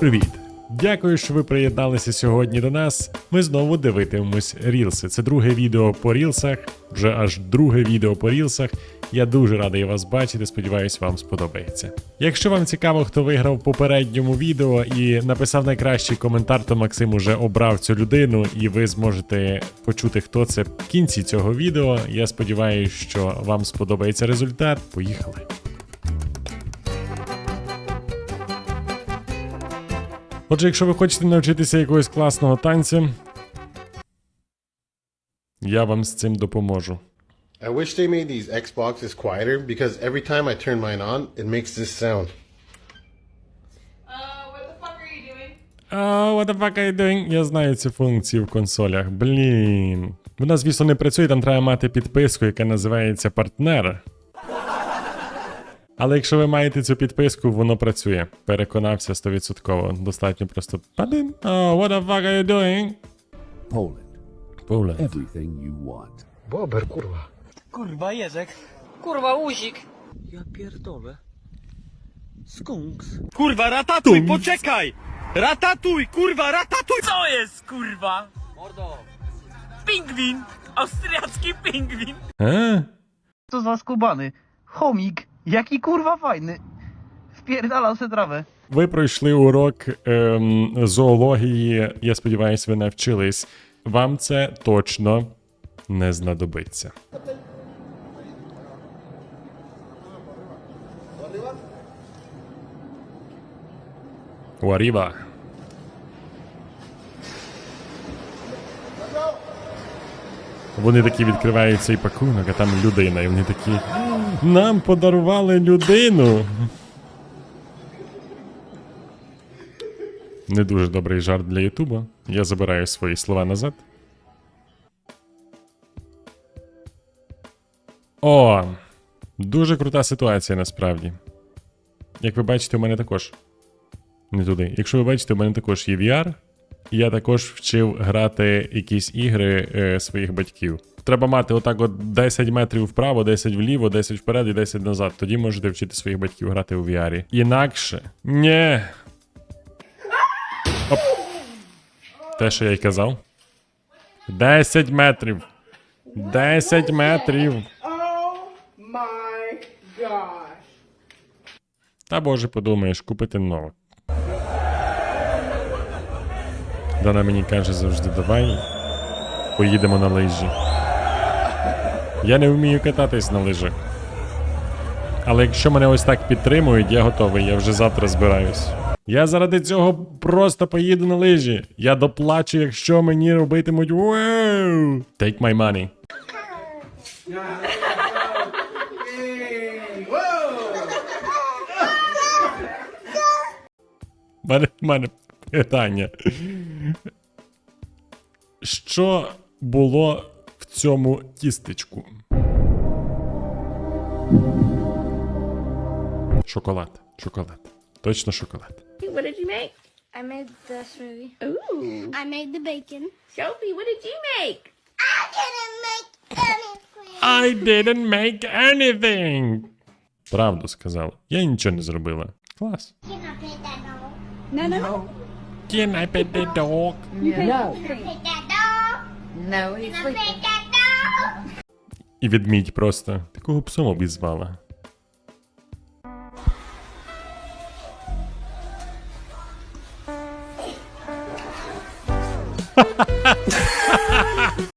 Привіт! Дякую, що ви приєдналися сьогодні до нас. Ми знову дивитимемось рілси. Це друге відео по рілсах, вже аж друге відео по рілсах. Я дуже радий вас бачити. Сподіваюсь, вам сподобається. Якщо вам цікаво, хто виграв в попередньому відео і написав найкращий коментар, то Максим уже обрав цю людину, і ви зможете почути, хто це в кінці цього відео. Я сподіваюся, що вам сподобається результат. Поїхали! Отже, якщо ви хочете навчитися якогось класного танця, я вам з цим допоможу. I wish they made these Xboxes quieter because every time I turn mine on, it makes this sound. Uh, what the fuck are you doing? А, what the fuck are you doing? Я знаю цю функцію в консолях. Блін. Вона, звісно, не працює, там треба мати підписку, яка називається партнер. Але якщо ви маєте цю підписку, воно працює. Переконався 100%. Достатньо просто. Падин. Oh, what the fuck are you doing? Poland. Poland. Everything you want. Bober, kurwa. Kurwa Jerzek. Kurwa, uzik. Ja pierdolę. Skunks. Kurwa, ratatuj, Skunks. poczekaj! Ratatuj, kurwa, ratatuj! Co jest, kurwa? Mordo. Pingwin! Austriacki pingwin! А? Co za skubany. Chomik. Jaki kurwa fajny. Wpierdalał se trawę. Ви пройшли урок ем, зоології. Я сподіваюся, ви навчились. Вам це точно не знадобиться. Уаріва. Вони такі відкривають цей пакунок, а там людина, і вони такі. Нам подарували людину. Не дуже добрий жарт для Ютуба. Я забираю свої слова назад. О! Дуже крута ситуація насправді. Як ви бачите, у мене також. Не туди. Якщо ви бачите, у мене також є VR. І я також вчив грати якісь ігри е, своїх батьків. Треба мати отак от 10 метрів вправо, 10 вліво, 10 вперед і 10 назад. Тоді можете вчити своїх батьків грати у VR. Інакше. Ні. Те, що я й казав. 10 метрів. 10 метрів. Oh. Та боже, подумаєш, купити нове. Дана мені каже завжди, давай поїдемо на лижі. Я не вмію кататись на лижах. Але якщо мене ось так підтримують, я готовий, я вже завтра збираюсь. Я заради цього просто поїду на лижі. Я доплачу, якщо мені робитимуть вау. Take my money. Мене, мене питання. Що було цьому тістечку? Шоколад. Шоколад. Точно шоколад. What did you make? I made the smoothie. Ooh. I made the bacon. Sophie, what did you make? I didn't make anything. I didn't make anything. Правду сказав. Я нічого не зробила. Клас. Can I pet that dog? No, no. Can I pet the dog? Can I pet that dog? No, he's sleeping. І відмідь просто. Такого псом обізвала.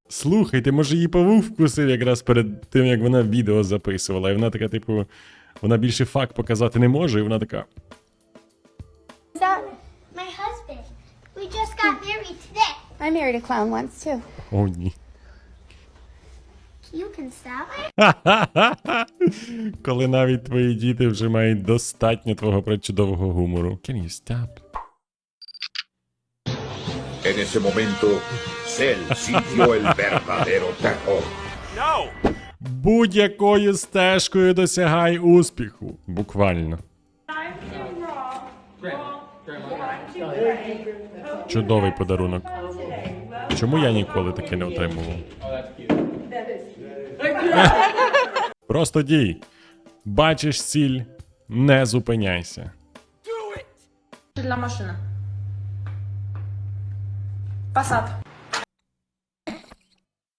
Слухайте, може її павук вкусив якраз перед тим, як вона відео записувала. І вона така, типу, вона більше факт показати не може, і вона така. My husband? We just got married today. I married a clown once, too. О, ні. You can stop. Коли навіть твої діти вже мають достатньо твого причудового гумору. Can you stop? En ese momento, Cell sintió el verdadero terror. Будь-якою стежкою досягай успіху. Буквально. Чудовий подарунок. Чому я ніколи таке не отримував? Просто дій. Бачиш ціль, не зупиняйся. Dla maszyny. Passat.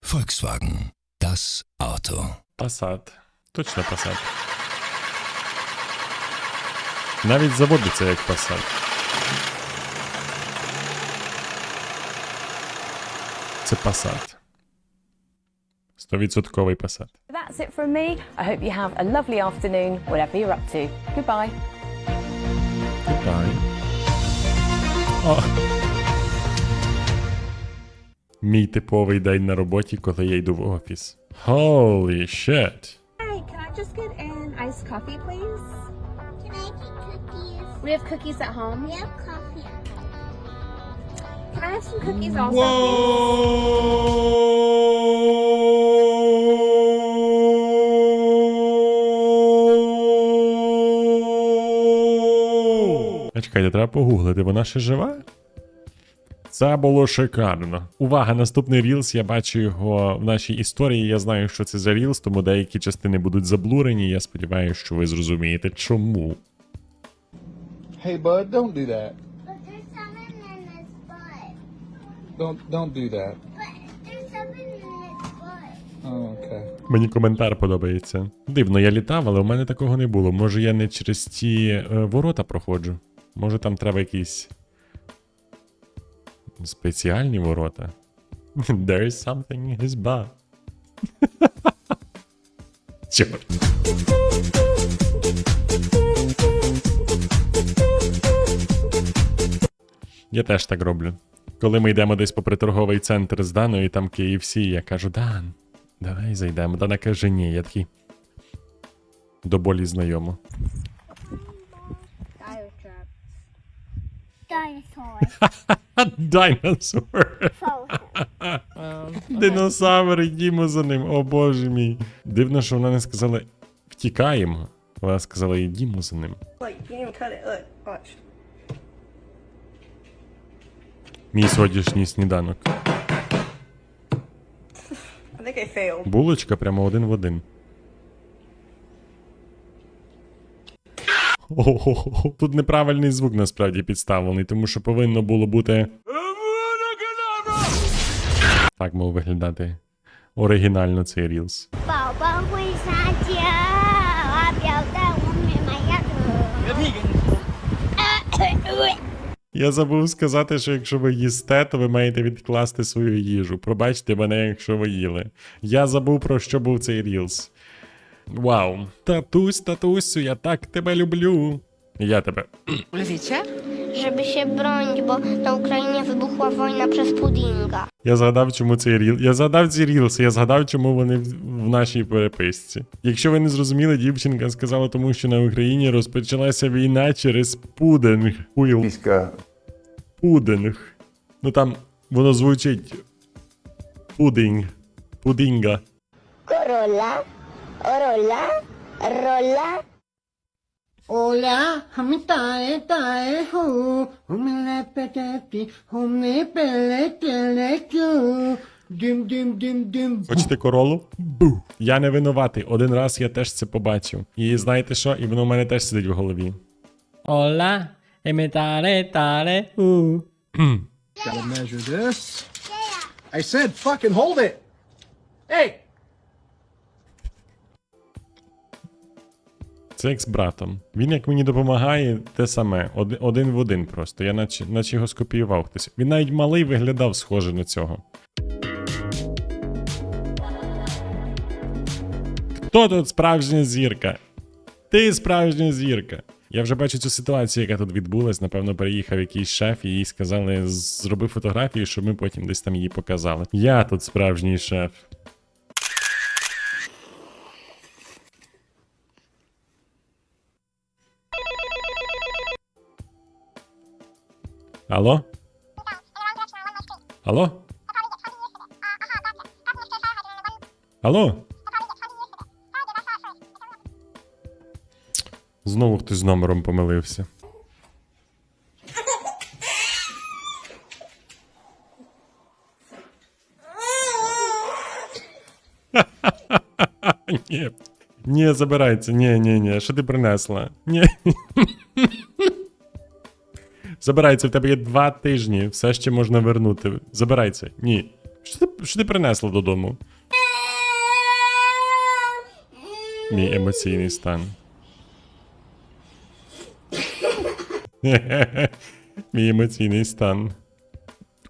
Volkswagen. Das Auto. Passat. Точно Passat. Навіть заводиться як Passat. Це Passat. Стовідсотковий Passat. That's it from me. I hope you have a lovely afternoon, whatever you're up to. Goodbye. Goodbye. О. Мій типовий день на роботі, коли я йду в офіс. Holy shit. Hey, can I just get an iced coffee, please? Can I get cookies? We have cookies at home. We have coffee. Can I have some cookies also, please? А чекайте, треба погуглити, вона ще жива? Це було шикарно. Увага, наступний Reels, я бачу його в нашій історії. Я знаю, що це за Reels, тому деякі частини будуть заблурені. Я сподіваюся, що ви зрозумієте, чому. Hey, bud, don't do that. But there's something in his butt. Don't don't do that. But there's something in his butt. Oh, okay. Мені коментар подобається. Дивно, я літав, але у мене такого не було. Може, я не через ті е, ворота проходжу. Може, там треба якісь спеціальні ворота. There is something in his butt. Чорт. Я теж так роблю. Коли ми йдемо десь попри торговий центр з Даною, і там KFC, я кажу, Дан, давай зайдемо. Дана каже, ні, я такий. До болі знайомо. Dinosaur. Дайносор. Frozen. Динозавр, йдімо за ним. О боже мій. Дивно, що вона не сказала втікаємо. Вона сказала, йдімо за ним. Мій сьогоднішній сніданок. I think I failed. Булочка прямо один в один. О-о-о-о-о. Тут неправильний звук насправді підставлений, тому що повинно було бути. Так мав виглядати оригінально цей рілс. Я забув сказати, що якщо ви їсте, то ви маєте відкласти свою їжу. Пробачте мене, якщо ви їли. Я забув про що був цей рілс. Вау. Татусь, татусю, я так тебе люблю. Я тебе. Żeby się bronić, bo na Ukrainie wybuchła wojna przez pudinga. Я згадав, чому цей ріл. Я згадав ці рілси, я згадав, чому вони в, в нашій переписці. Якщо ви не зрозуміли, дівчинка сказала, тому що на Україні розпочалася війна через пудинг. Пуйл. Пудинг. Ну там воно звучить. Пудинг. Пудинга. Короля, роля, роля. Hola, hamitae tae hu, humile peteti, humne pele teleku, dim dim dim dim. Хочете королу? Бу. Я не винуватий. Один раз я теж це побачив. І знаєте що? І воно в мене теж сидить в голові. Hola, emitare tare u. Gotta measure this. I said fucking hold it. Hey! Це як з братом. Він як мені допомагає, те саме. Один, в один просто. Я наче, наче його скопіював хтось. Він навіть малий виглядав схоже на цього. Хто тут справжня зірка? Ти справжня зірка. Я вже бачу цю ситуацію, яка тут відбулась. Напевно, переїхав якийсь шеф, і їй сказали, зроби фотографію, щоб ми потім десь там її показали. Я тут справжній шеф. Алло? Алло? Алло? Знову хтось з номером помилився. Ні. Ні, забирайте. Ні, ні, ні. Що ти принесла? Ні. Забирайся, в тебе є два тижні, все ще можна вернути. Забирайся. Ні. Що ти, що ти принесла додому? Мій емоційний стан. Мій емоційний стан.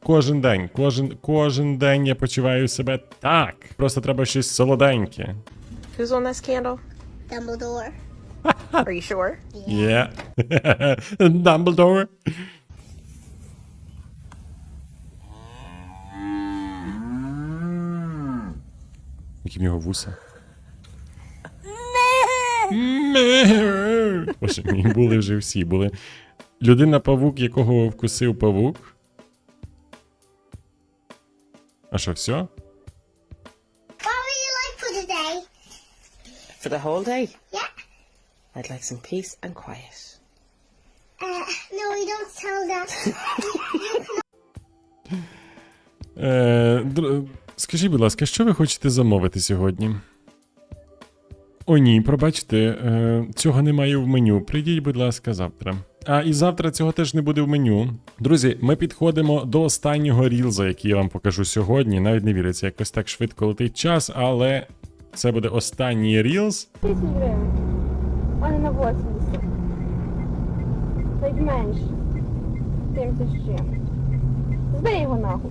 Кожен день, кожен, кожен день я почуваю себе так. Просто треба щось солоденьке. Who's on this candle? Dumbledore. Are you sure? Yeah. Dumbledore. Які в нього вуса. Боже мій, були вже всі. Були. Людина павук, якого вкусив павук. А що, все? What would you like for today? For the whole day? Yeah. I'd like some peace and quiet. Uh, no, we don't tell that. Е, др- Скажіть, будь ласка, що ви хочете замовити сьогодні? О, ні, пробачте, е, цього немає в меню. Прийдіть, будь ласка, завтра. А і завтра цього теж не буде в меню. Друзі, ми підходимо до останнього рілза, який я вам покажу сьогодні. Навіть не віриться, якось так швидко летить час, але це буде останній рілз. Тисяч гривень. А не на 80. Та й менше. 70 з ще. Збери його нахуй.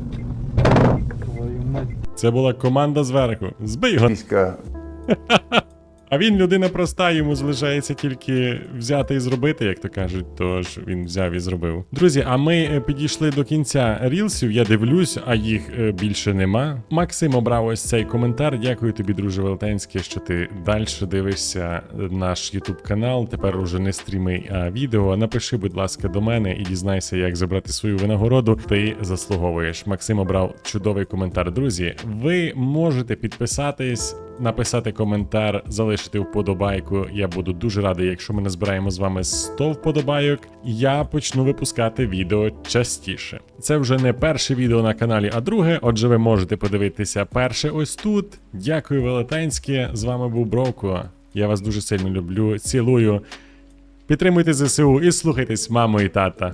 Це була команда зверху. Збий його. А він людина проста, йому залишається тільки взяти і зробити, як то кажуть. Тож він взяв і зробив. Друзі, а ми е, підійшли до кінця рілсів. Я дивлюсь, а їх е, більше нема. Максим обрав ось цей коментар. Дякую тобі, друже Велетенське, що ти далі дивишся наш Ютуб канал. Тепер уже не стріми, а відео. Напиши, будь ласка, до мене і дізнайся, як забрати свою винагороду. Ти заслуговуєш. Максим обрав чудовий коментар. Друзі, ви можете підписатись написати коментар, залишити вподобайку. Я буду дуже радий, якщо ми назбираємо з вами 100 вподобайок. Я почну випускати відео частіше. Це вже не перше відео на каналі, а друге. Отже, ви можете подивитися перше ось тут. Дякую, велетенське. З вами був Бровко. Я вас дуже сильно люблю. Цілую. Підтримуйте ЗСУ і слухайтесь маму і тата.